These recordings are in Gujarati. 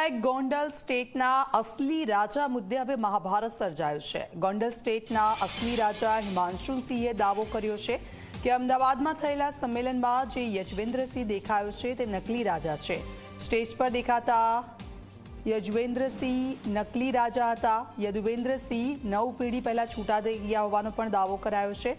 એક ગોંડલ સ્ટેટના અસલી રાજા મુદ્દે હવે મહાભારત સર્જાયું છે. ગોંડલ સ્ટેટના અસલી રાજા હિમાંશુ સિંહે દાવો કર્યો છે કે અમદાવાદમાં થયેલા સંમેલનમાં જે યજવેન્દ્રસિંહ દેખાયો છે તે નકલી રાજા છે. સ્ટેજ પર દેખાતા યજવેન્દ્રસિંહ નકલી રાજા હતા. યદુવેન્દ્રસિંહ નવ પેઢી પહેલા છૂટા થઈ ગયા હોવાનો પણ દાવો કરાયો છે.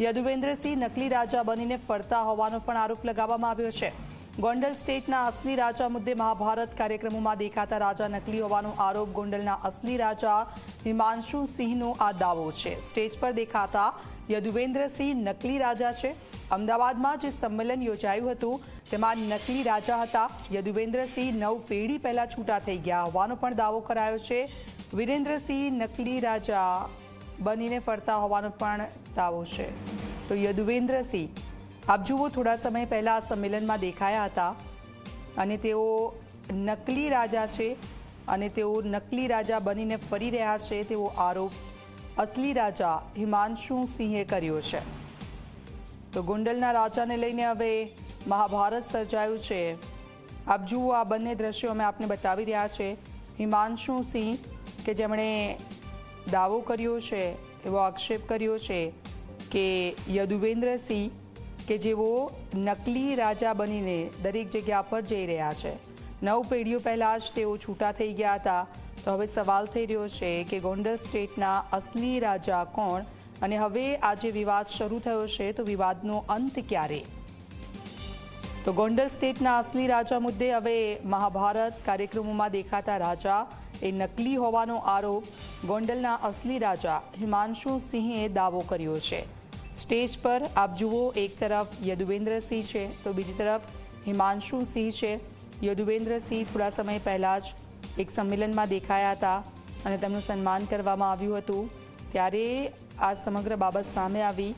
યદુવેન્દ્રસિંહ નકલી રાજા બનીને ફરતા હોવાનો પણ આરોપ લગાવવામાં આવ્યો છે. ગોંડલ સ્ટેટના અસલી રાજા મુદ્દે મહાભારત કાર્યક્રમોમાં દેખાતા રાજા નકલી હોવાનો આરોપ ગોંડલના અસલી રાજા હિમાંશુ સિંહનો આ દાવો છે. સ્ટેજ પર દેખાતા યદુવેન્દ્રસિંહ નકલી રાજા છે. અમદાવાદમાં જે સંમેલન યોજાયું હતું, તેમાં નકલી રાજા હતા. યદુવેન્દ્રસિંહ નવ પેઢી પહેલા છૂટા થઈ ગયા હોવાનો પણ દાવો કરાયો છે. વિરેન્દ્રસિંહ નકલી રાજા બનીને ફરતા હોવાનો પણ દાવો છે. તો યદુવેન્દ્રસિંહ આપ જુઓ, થોડા સમય પહેલાં આ સંમેલનમાં દેખાયા હતા અને તેઓ નકલી રાજા છે અને તેઓ નકલી રાજા બનીને ફરી રહ્યા છે. તેવો આરોપ અસલી રાજા હિમાંશુ સિંહે કર્યો છે. તો ગોંડલના રાજાને લઈને હવે મહાભારત સર્જાયું છે. આપ જુઓ, આ બંને દ્રશ્યો અમે આપને બતાવી રહ્યા છે. હિમાંશુ સિંહ કે જેમણે દાવો કર્યો છે, એવો આક્ષેપ કર્યો છે કે યદુવેન્દ્રસિંહ કે જેઓ નકલી રાજા બનીને દરેક જગ્યા પર જઈ રહ્યા છે. નવ પેઢીઓ પહેલાં જ તેઓ છૂટા થઈ ગયા હતા. તો હવે સવાલ થઈ રહ્યો છે કે ગોંડલ સ્ટેટના અસલી રાજા કોણ? અને હવે આજે વિવાદ શરૂ થયો છે, તો વિવાદનો અંત ક્યારે? તો ગોંડલ સ્ટેટના અસલી રાજા મુદ્દે હવે મહાભારત કાર્યક્રમોમાં દેખાતા રાજા એ નકલી હોવાનો આરોપ ગોંડલના અસલી રાજા હિમાંશુ સિંહે દાવો કર્યો છે. સ્ટેજ પર આપ જુઓ, એક તરફ યદુવેન્દ્રસિંહ છે, તો બીજી તરફ હિમાંશુ સિંહ છે. યદુવેન્દ્રસિંહ થોડા સમય પહેલાં જ એક સંમેલનમાં દેખાયા હતા અને તેમનું સન્માન કરવામાં આવ્યું હતું. ત્યારે આ સમગ્ર બાબત સામે આવી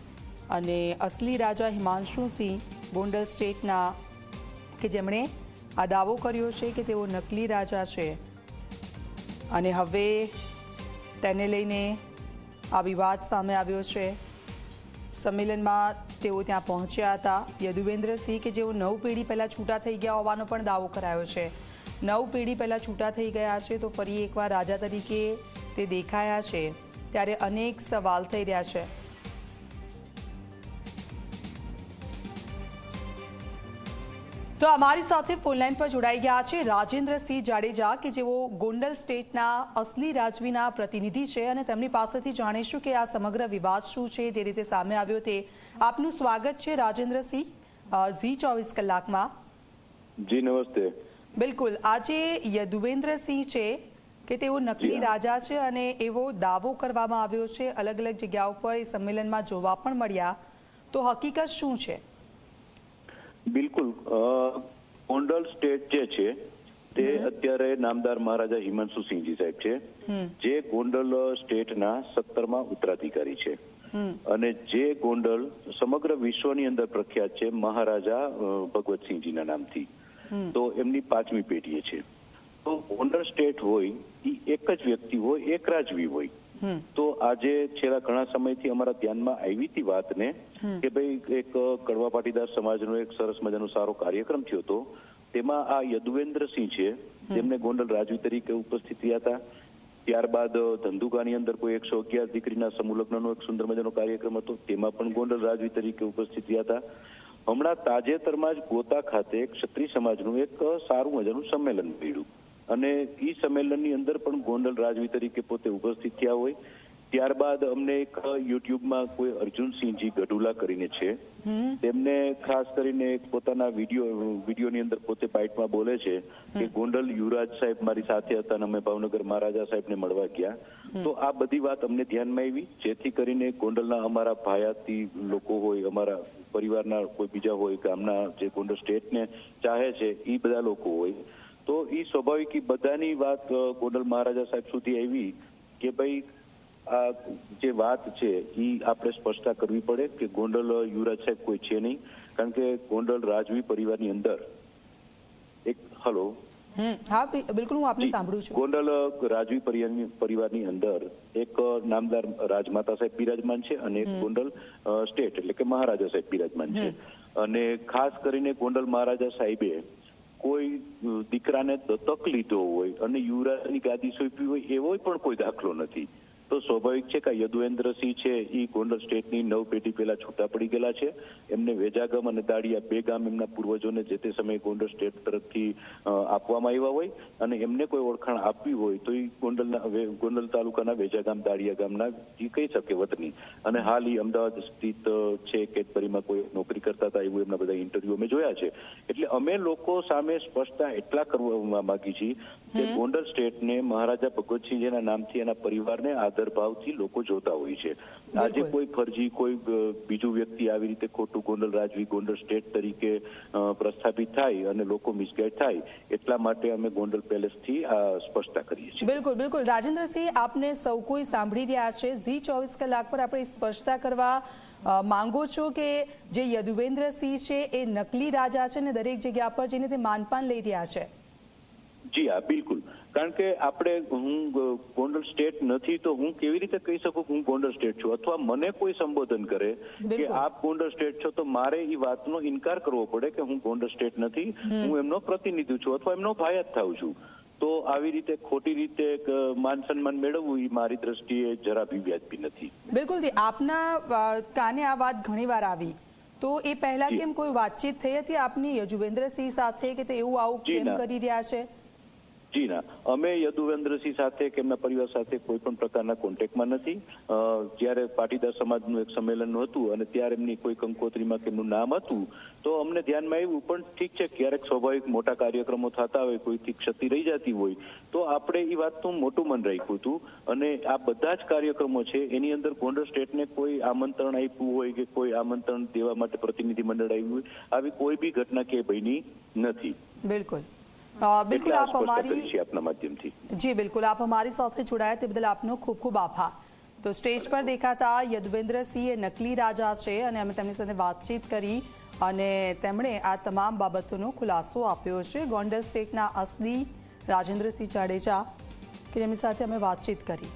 અને અસલી રાજા હિમાંશુ સિંહ ગોંડલ સ્ટેટના, કે જેમણે આ દાવો કર્યો છે કે તેઓ નકલી રાજા છે. અને હવે તેને લઈને આ વિવાદ સામે આવ્યો છે. સંમેલનમાં તેઓ ત્યાં પહોંચ્યા હતા. યદુવેન્દ્રસિંહ કે જેઓ નવ પેઢી પહેલાં છૂટા થઈ ગયા હોવાનો પણ દાવો કરાયો છે. નવ પેઢી પહેલાં છૂટા થઈ ગયા છે તો ફરી એકવાર રાજા તરીકે તે દેખાયા છે. ત્યારે અનેક સવાલ થઈ રહ્યા છે. તો અમારી સાથે ફોનલાઈન પર જોડાઈ ગયા છે રાજેન્દ્રસિંહ જાડેજા કે જેઓ ગોંડલ સ્ટેટના અસલી રાજવીના પ્રતિનિધિ છે અને તેમની પાસેથી જાણીશું કે આ સમગ્ર વિવાદ શું છે જે રીતે સામે આવ્યો તે. આપનું સ્વાગત છે રાજેન્દ્રસિંહ ઝી ચોવીસ કલાકમાં. જી નમસ્તે. બિલકુલ. આજે યદુવેન્દ્રસિંહ છે કે તેઓ નકલી રાજા છે અને એવો દાવો કરવામાં આવ્યો છે. અલગ અલગ જગ્યાઓ પર એ સંમેલનમાં જોવા પણ મળ્યા. તો હકીકત શું છે? બિલકુલ. ગોંડલ સ્ટેટ જે છે તે અત્યારે નામદાર મહારાજા હિમાંશુ સિંહજી સાહેબ છે. જે ગોંડલ સ્ટેટના સત્તરમાં ઉત્તરાધિકારી છે. અને જે ગોંડલ સમગ્ર વિશ્વની અંદર પ્રખ્યાત છે મહારાજા ભગવતસિંહજીના નામથી. તો એમની પાંચમી પેઢીએ છે. તો ગોંડલ સ્ટેટ હોય એ એક જ વ્યક્તિ હોય એક રાજવી હોય. તો આજે છેલ્લા ઘણા સમયથી અમારા ધ્યાનમાં આવી હતી વાતને કે ભાઈ એક કડવા પાટીદાર સમાજનો એક સરસ મજાનો સારો કાર્યક્રમ થયો હતો. તેમાં આ યદુવેન્દ્રસિંહ છે તેમને ગોંડલ રાજવી તરીકે ઉપસ્થિત થયા હતા. ત્યારબાદ ધંધુકાની અંદર કોઈ એકસો અગિયાર દીકરીના સમુલગ્નનો એક સુંદર મજાનો કાર્યક્રમ હતો. તેમાં પણ ગોંડલ રાજવી તરીકે ઉપસ્થિત થયા હતા. હમણાં તાજેતરમાં જ ગોતા ખાતે ક્ષત્રિય સમાજનું એક સારું મજાનું સંમેલન મળ્યું અને એ સંમેલનની અંદર પણ ગોંડલ રાજવી તરીકે પોતે ઉપસ્થિત થયા હોય. ત્યારબાદ અમને એક યુટ્યુબમાં કોઈ અર્જુનસિંહજી ગઢુલા કરીને છે. તેમને ખાસ કરીને પોતાના વીડિયો વિડીયોની અંદર પોતે બાઇટમાં બોલે છે કે ગોંડલ યુવરાજ સાહેબ મારી સાથે હતા અને અમે ભાવનગર મહારાજા સાહેબને મળવા ગયા. તો આ બધી વાત અમને ધ્યાનમાં આવી જેથી કરીને ગોંડલના અમારા ભાયાતી લોકો હોય અમારા પરિવારના કોઈ બીજા હોય ગામના જે ગોંડલ સ્ટેટને ચાહે છે એ બધા લોકો હોય. તો એ સ્વાભાવિક બધાની વાત ગોંડલ મહારાજા સાહેબ સુધી આવી કે ભાઈ આ જે વાત છે એ આપણે સ્પષ્ટતા કરવી પડે કે ગોંડલ યુવરાજ સાહેબ કોઈ છે નહીં. કારણ કે ગોંડલ રાજવી પરિવારની અંદર એક હલો. હા બિલકુલ હું આપને સાંભળું છું. ગોંડલ રાજવી પરિવારની પરિવારની અંદર એક નામદાર રાજમાતા સાહેબ બિરાજમાન છે અને ગોંડલ સ્ટેટ એટલે કે મહારાજા સાહેબ બિરાજમાન છે. અને ખાસ કરીને ગોંડલ મહારાજા સાહેબે કોઈ દીકરાને દત્તક લીધો હોય અને યુવરાજની ગાદી સોંપી હોય એવો પણ કોઈ દાખલો નથી. તો સ્વાભાવિક છે કે યદુવેન્દ્રસિંહ છે એ ગોંડલ સ્ટેટની નવ પેઢી પહેલા છૂટા પડી ગયેલા છે. એમને વેજાગામ અને દાડિયા બે ગામ એમના પૂર્વજોને જે તે સમયે ગોંડલ સ્ટેટ તરફથી આપવામાં આવ્યા હોય અને એમને કોઈ ઓળખાણ આપવી હોય તો એ ગોંડલના ગોંડલ તાલુકાના વેજાગામ, દાડિયા ગામના એ કહી શકે વતની. અને હાલ એ અમદાવાદ સ્થિત છે કેટબરીમાં કોઈ નોકરી કરતા હતા એવું એમના બધા ઇન્ટરવ્યુ અમે જોયા છે. એટલે અમે લોકો સામે સ્પષ્ટતા એટલા કરવા માંગી છીએ કે ગોંડલ સ્ટેટને મહારાજા ભગવતસિંહજીના નામથી એના પરિવારને આદર ભાવથી લોકો જોતા હોય છે. આજે કોઈ ફરજી કોઈ બીજું વ્યક્તિ આવી રીતે ખોટું ગોંડલ રાજવી ગોંડલ સ્ટેટ તરીકે પ્રસ્થાપિત થાય અને લોકો મિસગાઈડ થાય એટલા માટે અમે ગોંડલ પેલેસથી આ સ્પષ્ટતા કરીએ છીએ. બિલકુલ બિલકુલ. રાજેન્દ્રસિંહ આપને સૌ કોઈ સાંભળી રહ્યા છે. ઝી ચોવીસ કલાક પર આપણે સ્પષ્ટતા કરવા માંગો છો કે જે યદુવેન્દ્રસિંહ છે એ નકલી રાજા છે ને દરેક જગ્યા પર જઈને તે માનપાન લઈ રહ્યા છે? જી હા બિલકુલ. કારણ કે આપણે હું ગોંડલ સ્ટેટ નથી તો હું કેવી રીતે કહી શકું હું ગોંડલ સ્ટેટ છું? અથવા મને કોઈ સંબોધન કરે કે આપ ગોંડલ સ્ટેટ છો તો મારે એ વાતનો ઇનકાર કરવો પડે કે હું ગોંડલ સ્ટેટ નથી. હું એમનો પ્રતિનિધિ છું અથવા એમનો જ થાઉં છું. તો આવી રીતે ખોટી રીતે માન સન્માન મેળવવું એ મારી દ્રષ્ટિએ જરા બી વ્યાજબી નથી. બિલકુલ આપના કાને આ વાત ઘણીવાર આવી. તો એ પહેલા. કેમ કોઈ વાતચીત થઈ હતી આપની યજુવેન્દ્રસિંહ સાથે કે તે એવું આવું કેમ કરી રહ્યા છે? જી ના. અમે યદુવેન્દ્રસિંહ સાથે કે એમના પરિવાર સાથે કોઈ પણ પ્રકારના કોન્ટેક્ટમાં નથી. જ્યારે પાટીદાર સમાજનું એક સંમેલન હતું અને ત્યારે એમની કોઈ કંકોત્રીમાં કે એમનું નામ હતું, તો અમને ધ્યાનમાં આવ્યું, પણ ઠીક છે, ક્યારેક સ્વાભાવિક મોટા કાર્યક્રમો થતા હોય, કોઈથી ક્ષતિ રહી જતી હોય, તો આપણે એ વાતનું મોટું મન રાખ્યું હતું. અને આ બધા જ કાર્યક્રમો છે, એની અંદર ગોંડલ સ્ટેટને કોઈ આમંત્રણ આપ્યું હોય કે કોઈ આમંત્રણ દેવા માટે પ્રતિનિધિ મંડળ આવ્યું હોય, આવી કોઈ બી ઘટના કે બની નથી. બિલકુલ. બિલકુલ આપ અમારી આપના માધ્યમથી જી બિલકુલ આપ અમારી સાથે જોડાયા તે બદલ આપનો ખૂબ ખૂબ આભાર તો સ્ટેજ પર દેખાતા યદવેન્દ્રસિંહ એ નકલી રાજા છે અને અમે તેમની સાથે વાતચીત કરી અને તેમણે આ તમામ બાબતોનો ખુલાસો આપ્યો છે ગોંડલ સ્ટેટના અસલી રાજેન્દ્રસિંહ જાડેજા કે જેમની સાથે અમે વાતચીત કરી